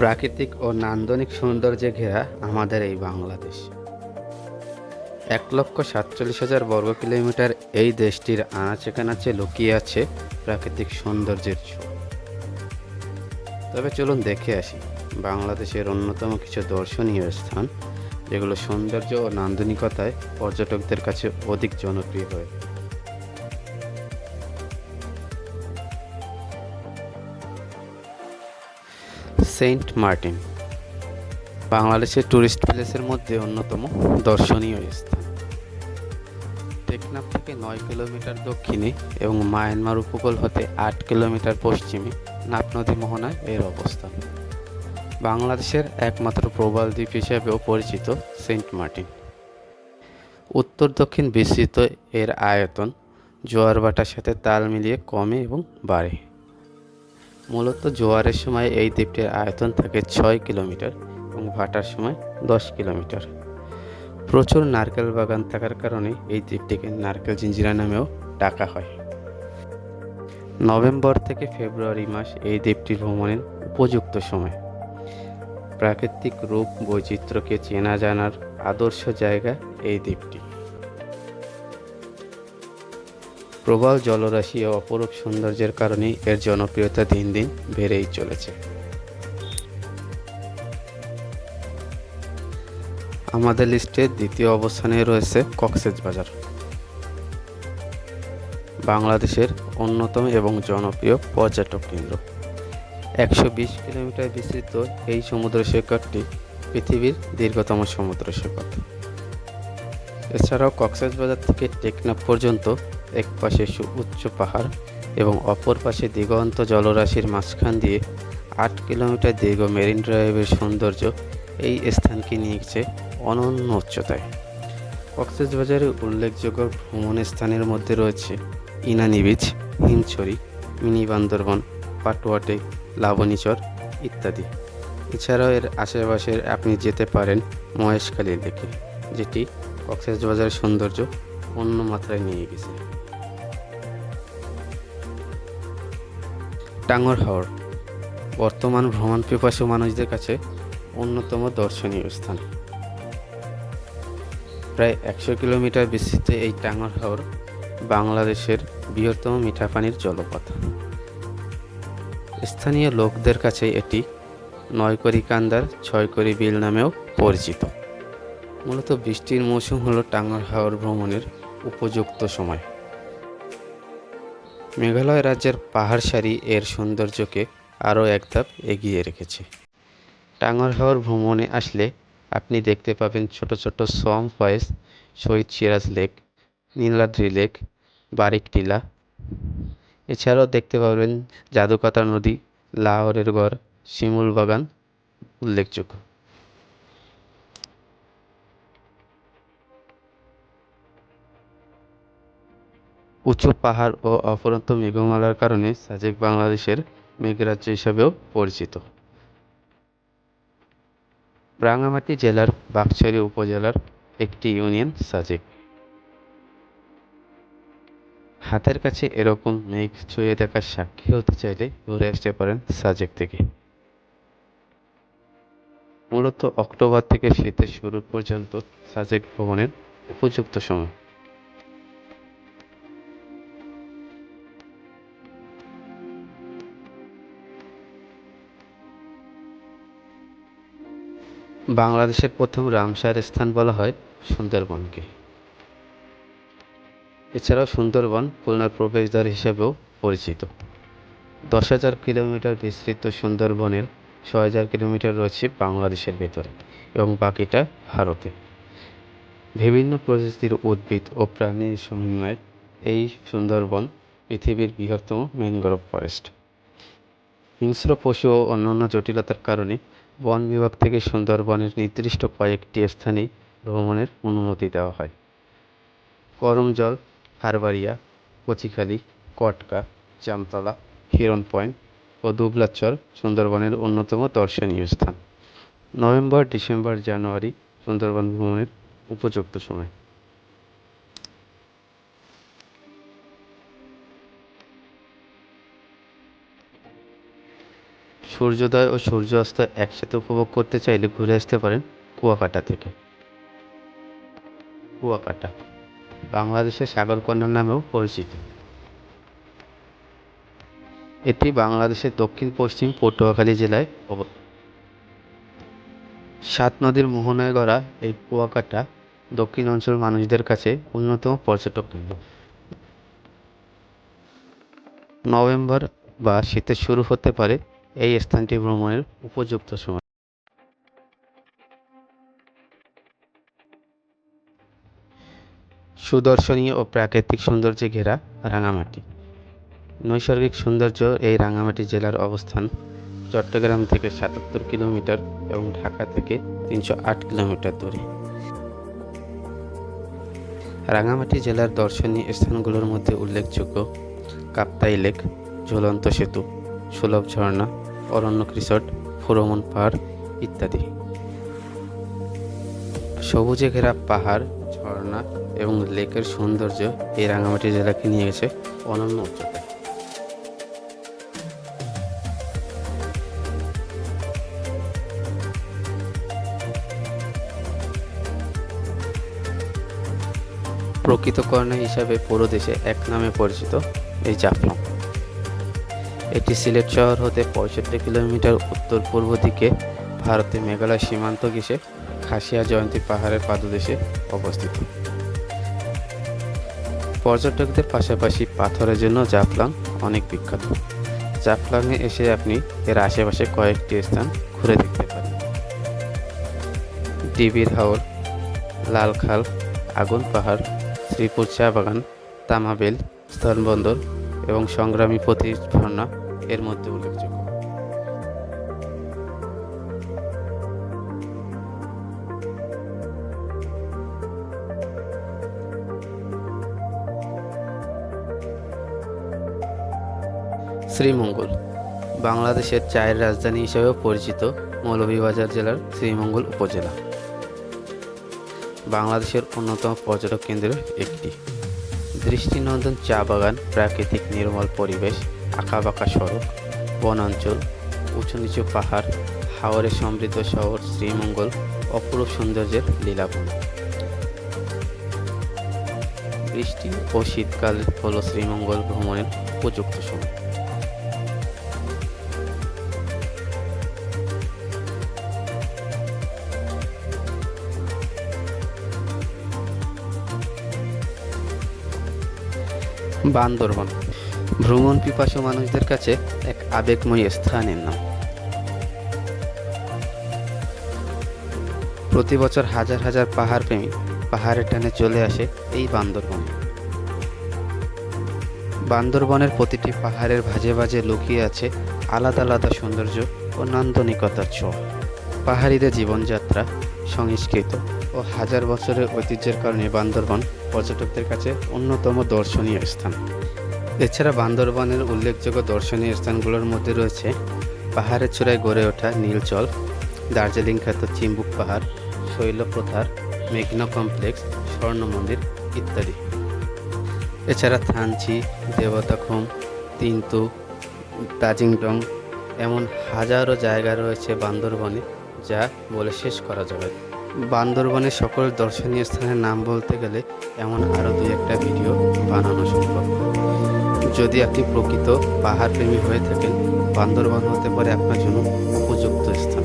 প্রাকৃতিক ও নান্দনিক সৌন্দর্যে ঘেরা আমাদের এই বাংলাদেশ। এক লক্ষ সাতচল্লিশ হাজার বর্গ কিলোমিটার এই দেশটির আনাচে কানাচে লুকিয়ে আছে প্রাকৃতিক সৌন্দর্যের ছোঁয়া। তবে চলুন দেখে আসি বাংলাদেশের অন্যতম কিছু দর্শনীয় স্থান, যেগুলো সৌন্দর্য ও নান্দনিকতায় পর্যটকদের কাছে অধিক জনপ্রিয় হয়ে সেন্ট মার্টিন। বাংলাদেশের ট্যুরিস্ট প্লেসের মধ্যে অন্যতম দর্শনীয় স্থান। টেকনাফ থেকে নয় কিলোমিটার দক্ষিণে এবং মায়ানমার উপকূল হতে আট কিলোমিটার পশ্চিমে নাপ নদী মোহনায় এর অবস্থান। বাংলাদেশের একমাত্র প্রবাল দ্বীপ হিসেবেও পরিচিত সেন্ট মার্টিন। উত্তর দক্ষিণ বিস্তৃত এর আয়তন জোয়ার ভাটার সাথে তাল মিলিয়ে কমে এবং বাড়ে। মূলত জোয়ারের সময় এই দ্বীপটির আয়তন থাকে ছয় কিলোমিটার এবং ভাটার সময় দশ কিলোমিটার। প্রচুর নারকেল বাগান থাকার কারণে এই দ্বীপটিকে নারকেল জিঞ্জিরা নামেও ডাকা হয়। নভেম্বর থেকে ফেব্রুয়ারি মাস এই দ্বীপটি ভ্রমণের উপযুক্ত সময়। প্রাকৃতিক রূপ বৈচিত্র্যকে চেনা জানার আদর্শ জায়গা এই দ্বীপটি। প্রবল জলরাশি ও অপরূপ সৌন্দর্যের কারণে এর জনপ্রিয়তা দিন দিন বেড়েই চলেছে। আমাদের লিস্টে দ্বিতীয় অবস্থানে রয়েছে কক্সেস বাজার। বাংলাদেশের অন্যতম এবং জনপ্রিয় পর্যটক কেন্দ্র। একশো বিশ কিলোমিটার বিস্তৃত এই সমুদ্র সৈকতটি পৃথিবীর দীর্ঘতম সমুদ্র সৈকত। এছাড়াও কক্সবাজার থেকে টেকনাফ পর্যন্ত এক পাশে সুউচ্চ পাহাড় এবং অপর পাশে দিগন্ত জলরাশির মাঝখান দিয়ে আট কিলোমিটার দীর্ঘ মেরিন ড্রাইভের সৌন্দর্য এই স্থানকে নিয়েছে অনন্য উচ্চতায়। কক্সবাজারের উল্লেখযোগ্য ভ্রমণ স্থানের মধ্যে রয়েছে ইনানি বিচ হিমছড়ি, মিনি বান্দরবন পাটুয়াটে লাবণীচর ইত্যাদি। এছাড়াও এর আশেপাশের আপনি যেতে পারেন মহেশখালী লেকে, যেটি কক্সবাজারের সৌন্দর্য অন্য মাত্রায় নিয়ে গেছে। টাঙ্গর হাওর, বর্তমান ভ্রমণ পিপাসু মানুষদের কাছে অন্যতম দর্শনীয় স্থান। প্রায় একশো কিলোমিটার বিস্তৃত এই টাঙ্গর হাওর বাংলাদেশের বৃহত্তম মিঠা পানির জলপথ। স্থানীয় লোকদের কাছে এটি নয়করি কান্দার ছয়করি বিল নামেও পরিচিত। মূলত বৃষ্টির মৌসুম হলো টাঙ্গর হাওর ভ্রমণের উপযুক্ত সময়। মেঘালয় রাজ্যের পাহাড় সারি এর সৌন্দর্যকে আরও এক ধাপ এগিয়ে রেখেছে। টাঙ্গর হাওর ভ্রমণে আসলে আপনি দেখতে পাবেন ছোট ছোট swamp Foy's Shahid Siraj lake, Niladri lake, Barik Tila. এছাড়াও দেখতে পাবেন জাদুকাতা নদী, লাহোরের গড়, শিমুল বাগান উল্লেখযোগ্য। উঁচু পাহাড় ও অপরন্ত মেঘমালার কারণে সাজেক বাংলাদেশের মেঘরাজ্য হিসাবেও পরিচিত। রাঙামাটি জেলার বাকছড়ি উপজেলার একটি ইউনিয়ন সাজেক। হাতের কাছে এরকম মেঘ ছুঁয়ে দেখার সাক্ষী হতে চাইলে ঘুরে আসতে পারেন সাজেক থেকে। মূলত অক্টোবর থেকে শীতের শুরু পর্যন্ত সাজেক ভ্রমণের উপযুক্ত সময়। বাংলাদেশের প্রথম রামসার স্থান বলা হয় সুন্দরবনকে। এছাড়াও সুন্দরবন খুলনার প্রবেশদ্বার হিসেবেও পরিচিত। দশ হাজার কিলোমিটার বিস্তৃত সুন্দরবনের ছ হাজার কিলোমিটার রয়েছে বাংলাদেশের ভেতরে এবং বাকিটা ভারতে। বিভিন্ন প্রজাতির উদ্ভিদ ও প্রাণীর সমন্বয়ে এই সুন্দরবন পৃথিবীর বৃহত্তম ম্যানগ্রোভ ফরেস্ট। হিংস্র পশু ও অন্যান্য জটিলতার কারণে বন বিভাগ থেকে সুন্দরবনের নির্দিষ্ট কয়েকটি স্থানে ভ্রমণের অনুমতি দেওয়া হয়। করমজল হারবাড়িয়া কচিখালি, কটকা, জামতলা, হিরণ পয়েন্ট ও দুবলাচর সুন্দরবনের অন্যতম দর্শনীয় স্থান। নভেম্বর, ডিসেম্বর, জানুয়ারি সুন্দরবন ভ্রমণের উপযুক্ত সময়। সূর্যোদয় ও সূর্যাস্ত একসাথে উপভোগ করতে চাইলে ঘুরে আসতে পারেন কুয়াকাটা থেকে। কুয়াকাটা, বাংলাদেশের সাগরকন্যা নামেও পরিচিত। এটি বাংলাদেশের দক্ষিণ, পশ্চিম পটুয়াখালী জেলায় অবস্থিত সাত নদীর মোহনায় গড়া এই কুয়াকাটা দক্ষিণ অঞ্চল মানুষদের কাছে অন্যতম পর্যটক কেন্দ্র। নভেম্বর বা শীতের শুরু হতে পারে এই স্থানটি ভ্রমণের উপযুক্ত সময়। সুদর্শনী ও প্রাকৃতিক সৌন্দর্যে ঘেরা রাঙামাটি। নৈসর্গিক সৌন্দর্য এই রাঙামাটি জেলার অবস্থান চট্টগ্রাম থেকে সাতাত্তর কিলোমিটার এবং ঢাকা থেকে তিনশো আট কিলোমিটার দূরে। রাঙামাটি জেলার দর্শনীয় স্থানগুলোর মধ্যে উল্লেখযোগ্য কাপ্তাই লেক, ঝুলন্ত সেতু, সুলভ ঝর্ণা অরণ্যক রিসর্ট, ফুরমন পাহাড় ইত্যাদি। সবুজে ঘেরা পাহাড়, ঝর্ণা এবং লেকের সৌন্দর্য এই রাঙামাটি জেলাকে নিয়ে গেছে অনন্য উচ্চতায় প্রকৃত কর্ণা হিসাবে পুরো দেশে এক নামে পরিচিত এই জাফলং। এটি সিলেট শহর হতে পঁয়ষট্টি কিলোমিটার উত্তর পূর্ব দিকে ভারতের মেঘালয় সীমান্ত ঘেঁষে খাসিয়া জয়ন্তী পাহাড়ের পাদদেশে অবস্থিত। পর্যটকদের পাশাপাশি পাথরের জন্য জাফলং অনেক বিখ্যাত। জাফলংয়ে এসে আপনি এর আশেপাশে কয়েকটি স্থান ঘুরে দেখতে পারেন। ডিবির হাওর, লালখাল, আগুন পাহাড়, শ্রীপুর চা বাগান, তামাবেল স্থলবন্দর এবং সংগ্রামী ঝর্ণা এর মধ্যে উল্লেখযোগ্য। শ্রীমঙ্গল, বাংলাদেশের চায়ের রাজধানী হিসেবেও পরিচিত মৌলভীবাজার জেলার শ্রীমঙ্গল উপজেলা। বাংলাদেশের অন্যতম পর্যটক কেন্দ্রের একটি। দৃষ্টিনন্দন চা বাগান, প্রাকৃতিক নির্মল পরিবেশ আঁকাবাঁকা সড়ক, বনাঞ্চল উঁচু নিচু পাহাড়, হাওরে সমৃদ্ধ শহর শ্রীমঙ্গল, অপরূপ সৌন্দর্যের লীলাভূমি। বৃষ্টি ও শীতকাল হল শ্রীমঙ্গল ভ্রমণের উপযুক্ত সময়। বান্দরবন ভ্রমণ পিপাসু মানুষদের কাছে এক আবেগময় স্থানের নাম। প্রতি বছর হাজার হাজার পাহাড় প্রেমী পাহাড়ের টানে চলে আসে এই বান্দরবনে। বান্দরবনের প্রতিটি পাহাড়ের ভাজে ভাজে লুকিয়ে আছে আলাদা আলাদা সৌন্দর্য ও নান্দনিকতার ছোঁয়া। পাহাড়িদের জীবনযাত্রা সংস্কৃত ও হাজার বছরের ঐতিহ্যের কারণে বান্দরবন পর্যটকদের কাছে অন্যতম দর্শনীয় স্থান। এছাড়া বান্দরবনের উল্লেখযোগ্য দর্শনীয় স্থানগুলোর মধ্যে রয়েছে পাহাড়ের চূড়ায় গড়ে ওঠা নীলচল দার্জিলিং খ্যাত চিম্বুক পাহাড়, শৈলপ্রথার, মেঘনা কমপ্লেক্স স্বর্ণ মন্দির ইত্যাদি এছাড়া থানচি, দেবতাখুম, তিন্তু তাজিংডং এমন হাজারো জায়গা রয়েছে বান্দরবনে, যা বলে শেষ করা যাবে। বান্দরবনের সকল দর্শনীয় স্থানের নাম বলতে গেলে এমন আরও দুই একটা ভিডিও বানানো সম্ভব যদি আপনি প্রকৃত পাহাড়প্রেমী হয়ে থাকেন বান্দরবান হতে পারে আপনার জন্য উপযুক্ত স্থান।